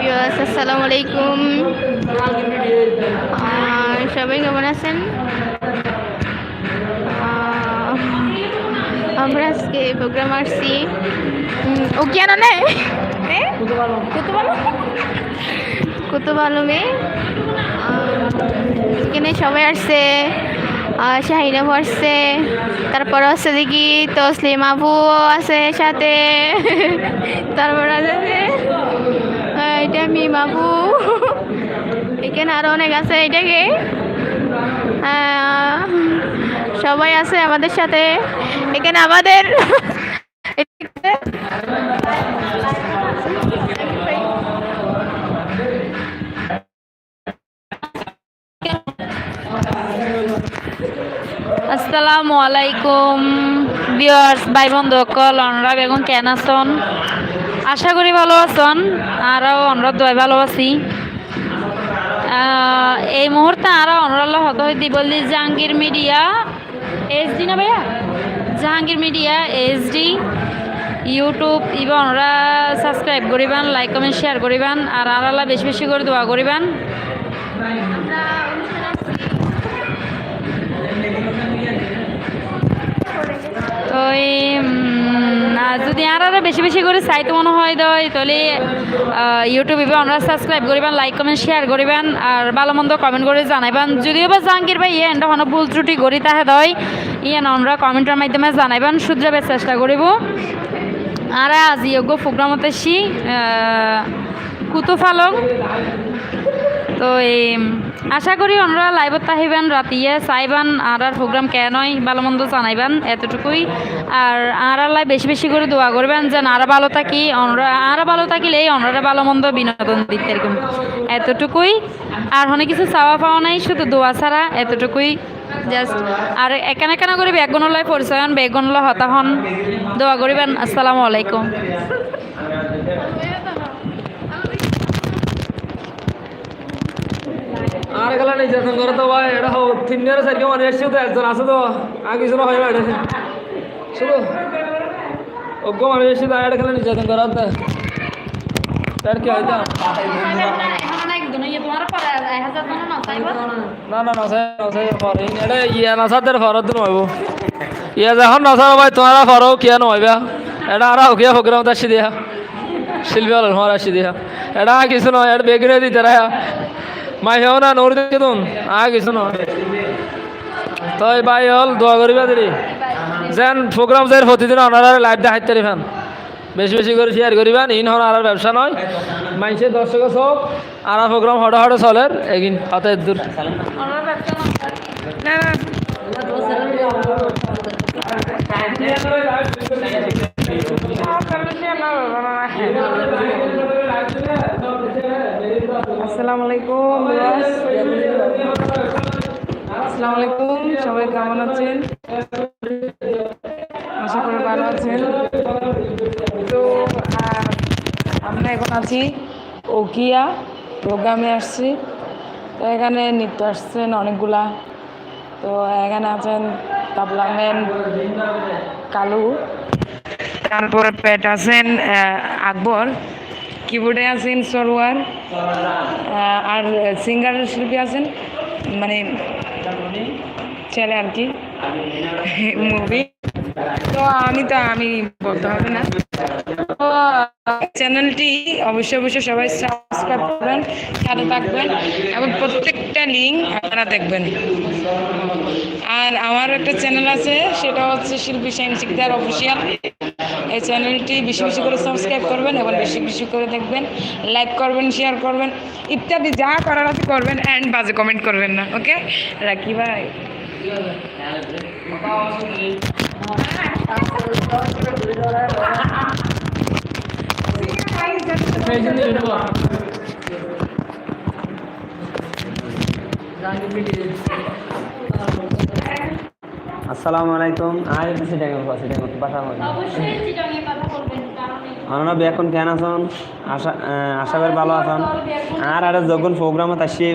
Viewers আসসালামু আলাইকুম। সবাই কেমন আছেন? আমরা আজকে প্রোগ্রাম আসছি। ও কি আনা নেই? কুতুব আলমে। এখানে সবাই আসছে। আসছে। তারপর হচ্ছে দেখি তসলিম আবু আছে সাথে। তারপর আছে এটা মিম আবু এখানে আরও অনেক আছে এটাকে আহ, সবাই আছে আমাদের সাথে। এখানে আমাদের আসসালামু আলাইকুম। ভিউয়ার্স ভাই বন্ধু সকল অনরা বেগুন কেন আছেন? আশা করি ভালো আছেন। আরও আমরা দয় ভালো আছি। এই মুহূর্তে আরও অনরাল্লাহ হত হইতে বললি জাহাঙ্গীর মিডিয়া এইচডি না ভাইয়া? জাহাঙ্গীর মিডিয়া এইচডি ইউটিউব ইবা ওনারা সাবস্ক্রাইব করিবেন, লাইক, কমেন্ট, শেয়ার করিবেন, আর আল্লাহ বেশি বেশি করে দোয়া করিবেন। তো এই যদি আর আরও বেশি বেশি করে চাইতে মনে হয় দয়, তাহলে ইউটিউবে আমরা সাবস্ক্রাইব করিবেন লাইক কমেন্ট শেয়ার করিবেন, আর ভালো মন্দ কমেন্ট করে জানাইবেন। যদিও বা জাহাঙ্গীর ভাই ইয়ে এটা কোনো ভুল ত্রুটি করি তাহে দয় ইয়ে আমরা কমেন্টের মাধ্যমে জানাইবেন শুধরাবার চেষ্টা করিব। আর আজ যোগ্য প্রোগ্রামতে সি কুতু ফালং। তো এই আশা করি ওনারা লাইভত আহিবেন রাতিয়ে চাইবান আর আর প্রোগ্রাম নয় ভালো মন্দ জানাইবেন, এতটুকুই। আর আর লাই বেশি বেশি করে দোয়া করবেন যে আরা ভালো থাকি ওনারা আরা ভালো থাকিলেই ওনারা ভালো মন্দ বিনোদন দিতে এরকম এতটুকুই। আর অনেক কিছু চাওয়া পাওয়া নাই, শুধু দোয়া ছাড়া এতটুকুই। জাস্ট আর এখানে এখানে করে বেগুনলাই পরিচয় হন বেগুনলা হতা হন দোয়া করিবেন আসসালামু আলাইকুম। নির্যাতন করে তো ভাই, এটা তিন দিনের সাইডকে মানুষ এসছে তো, একজন আছে তো। আর কিছু না হয় না, এটা। শুধু অজ্ঞ মানুষ এসছে তো এটা খেলে নির্যাতন করার তো। তার কি হয়তো না না নসাই নসাই ফরে এটা ইয়া নসাদের ফরত নহব ইয়া যখন নসার ভাই, তোমারা ফরও কিয়া নহইবা এটা আর হকিয়া প্রোগ্রাম আসি দিয়া। শিল্পী হল আসি দিয়া। এটা কিছু নয়, এটা বেগিনে দিতে রাখা মাই হেও না নৌর দেখে তুন আর কিছু নয় তই বাই হল, দোয়া করিবা দিদি যেন প্রোগ্রাম যে প্রতিদিন ওনারা লাইভ দেখাইতে পারিবেন বেশি বেশি করে শেয়ার করিবেন ইন হন আর ব্যবসা নয়। মানুষের দর্শক সব আর প্রোগ্রাম হড়ে হড়ে চলের এগিন, হাতে দূর। না না। আসসালামু আলাইকুম আসসালামু আলাইকুম, সবাই কেমন আছেন? আশা করি ভালো আছেন। তো আমরা এখন আছি ওকিয়া প্রোগ্রামে আসছি। তো এখানে নৃত্য আসছেন অনেকগুলা। তো এখানে আছেন তাবলাম্যান কালু। তারপর পেট আছেন আকবর। কিবোর্ডে আছেন সরোয়ার আর সিঙ্গার শিল্পী আছেন মানে ছেলে আর কি, মুভি। তো আমি তো, আমি বলতে হবে না। তো, চ্যানেলটি অবশ্যই অবশ্যই সবাই সাবস্ক্রাইব করবেন, সাথে থাকবেন এবং প্রত্যেকটা লিঙ্ক আপনারা দেখবেন। আর আমার একটা চ্যানেল আছে, সেটা হচ্ছে শিল্পী সাইন শিকদার অফিসিয়াল এই চ্যানেলটি বেশি বেশি করে সাবস্ক্রাইব করবেন এবং বেশি বেশি করে দেখবেন লাইক করবেন শেয়ার করবেন, ইত্যাদি যা করার আছে করবেন অ্যান্ড বাজে কমেন্ট করবেন না ওকে রাখি ভাই আসসালামু আলাইকুম। আর একটু সেটা কথা আমরা বেখন কেন আছেন আশা আশা করি ভালো আছেন আর আর যখন প্রোগ্রামত আসি।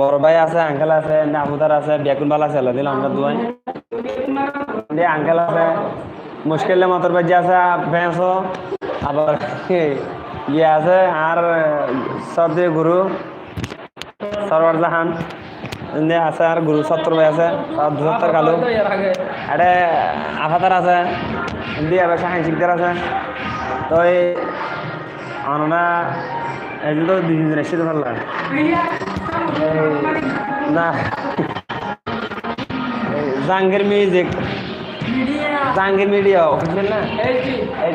বড় ভাই আছে আঙ্কেল আছে আমুদার আছে বেকুন ভালো আছে দিল আমরা দুয়াই। আঙ্কেল আছে মুশকিল মাতর বাজি আছে আবার ইয়ে আছে আর সর্দি গুরু সরওয়ার জাহান। আছে আর গুরু সত্তর ভাই আছে দুসত্তর কালু। এটা আফাতার আছে এমনি আবার আছে। তো এই অননা এই তো দুই ভালো লাগে। না Jahangir music. Jahangir media official না?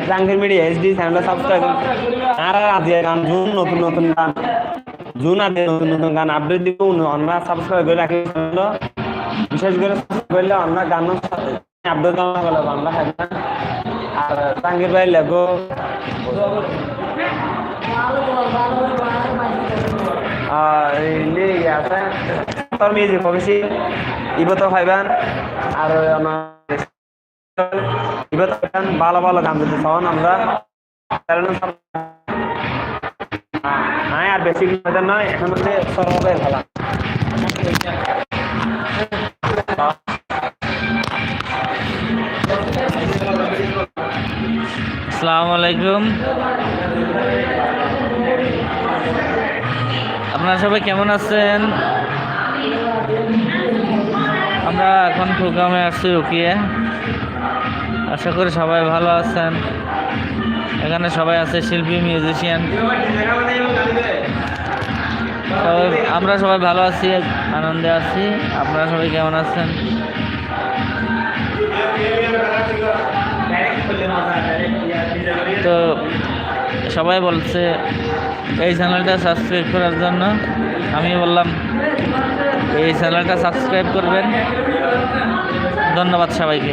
জাহাঙ্গীর মিডিয়া এইচডি চ্যানেলটা সাবস্ক্রাইব আর আর আদিয়া গান নতুন নতুন গান। জুন আদিয়া নতুন নতুন গান আপডেট দিব আমরা সাবস্ক্রাইব করে রাখি বিশেষ করে করলে আমরা গান আপডেট জানা গেল বাংলা থাকবে আর জাহাঙ্গীর ভাই লেগো। ইয়ে ভালো ভালো গান আমরা? হ্যাঁ আর বেশি নয়, এখন হচ্ছে আলাইকুম। আপনারা সবাই কেমন আছেন? আমরা এখন প্রোগ্রামে আসছি ওকিয়ে আশা করি সবাই ভালো আছেন। এখানে সবাই আছে, শিল্পী মিউজিশিয়ান আমরা সবাই ভালো আছি, আনন্দে আছি। আপনারা সবাই কেমন আছেন? তো সবাই বলছে, এই চ্যানেলটা সাবস্ক্রাইব করার জন্য। আমি বললাম, এই চ্যানেলটা সাবস্ক্রাইব করবেন। ধন্যবাদ সবাইকে।